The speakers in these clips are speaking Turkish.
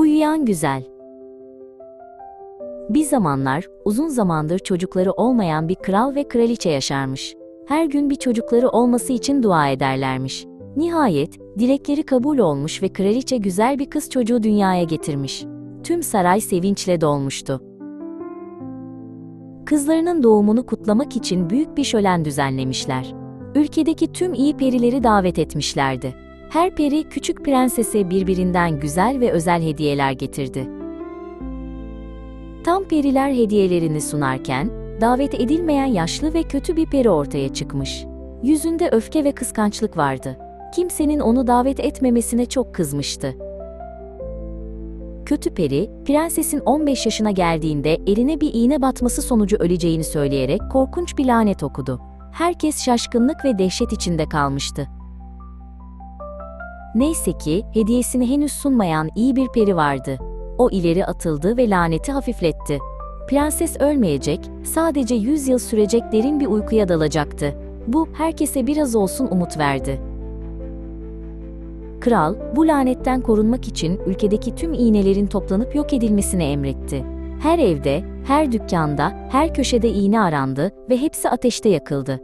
Uyuyan güzel. Bir zamanlar, uzun zamandır çocukları olmayan bir kral ve kraliçe yaşarmış. Her gün bir çocukları olması için dua ederlermiş. Nihayet, dilekleri kabul olmuş ve kraliçe güzel bir kız çocuğu dünyaya getirmiş. Tüm saray sevinçle dolmuştu. Kızlarının doğumunu kutlamak için büyük bir şölen düzenlemişler. Ülkedeki tüm iyi perileri davet etmişlerdi. Her peri küçük prensese birbirinden güzel ve özel hediyeler getirdi. Tam periler hediyelerini sunarken, davet edilmeyen yaşlı ve kötü bir peri ortaya çıkmış. Yüzünde öfke ve kıskançlık vardı. Kimsenin onu davet etmemesine çok kızmıştı. Kötü peri, prensesin 15 yaşına geldiğinde eline bir iğne batması sonucu öleceğini söyleyerek korkunç bir lanet okudu. Herkes şaşkınlık ve dehşet içinde kalmıştı. Neyse ki hediyesini henüz sunmayan iyi bir peri vardı. O ileri atıldı ve laneti hafifletti. Prenses ölmeyecek, sadece 100 yıl sürecek derin bir uykuya dalacaktı. Bu herkese biraz olsun umut verdi. Kral, bu lanetten korunmak için ülkedeki tüm iğnelerin toplanıp yok edilmesini emretti. Her evde, her dükkanda, her köşede iğne arandı ve hepsi ateşte yakıldı.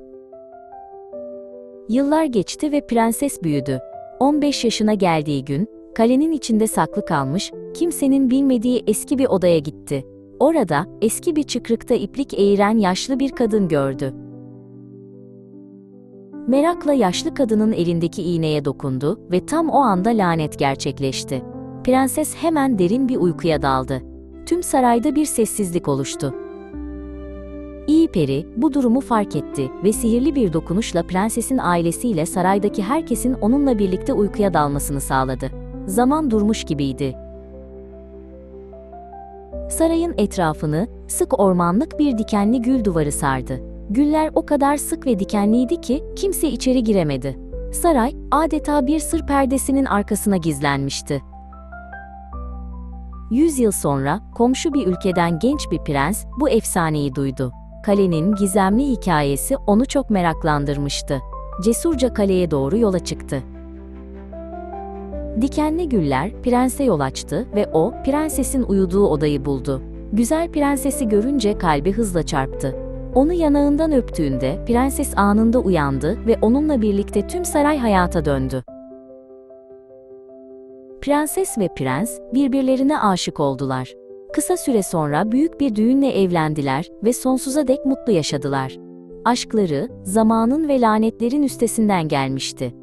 Yıllar geçti ve prenses büyüdü. 15 yaşına geldiği gün, kalenin içinde saklı kalmış, kimsenin bilmediği eski bir odaya gitti. Orada, eski bir çıkrıkta iplik eğiren yaşlı bir kadın gördü. Merakla yaşlı kadının elindeki iğneye dokundu ve tam o anda lanet gerçekleşti. Prenses hemen derin bir uykuya daldı. Tüm sarayda bir sessizlik oluştu. Peri bu durumu fark etti ve sihirli bir dokunuşla prensesin ailesiyle saraydaki herkesin onunla birlikte uykuya dalmasını sağladı. Zaman durmuş gibiydi. Sarayın etrafını sık ormanlık bir dikenli gül duvarı sardı. Güller o kadar sık ve dikenliydi ki kimse içeri giremedi. Saray adeta bir sır perdesinin arkasına gizlenmişti. Yüz yıl sonra komşu bir ülkeden genç bir prens bu efsaneyi duydu. Kalenin gizemli hikayesi onu çok meraklandırmıştı. Cesurca kaleye doğru yola çıktı. Dikenli güller prense yol açtı ve o prensesin uyuduğu odayı buldu. Güzel prensesi görünce kalbi hızla çarptı. Onu yanağından öptüğünde prenses anında uyandı ve onunla birlikte tüm saray hayata döndü. Prenses ve prens birbirlerine aşık oldular. Kısa süre sonra büyük bir düğünle evlendiler ve sonsuza dek mutlu yaşadılar. Aşkları, zamanın ve lanetlerin üstesinden gelmişti.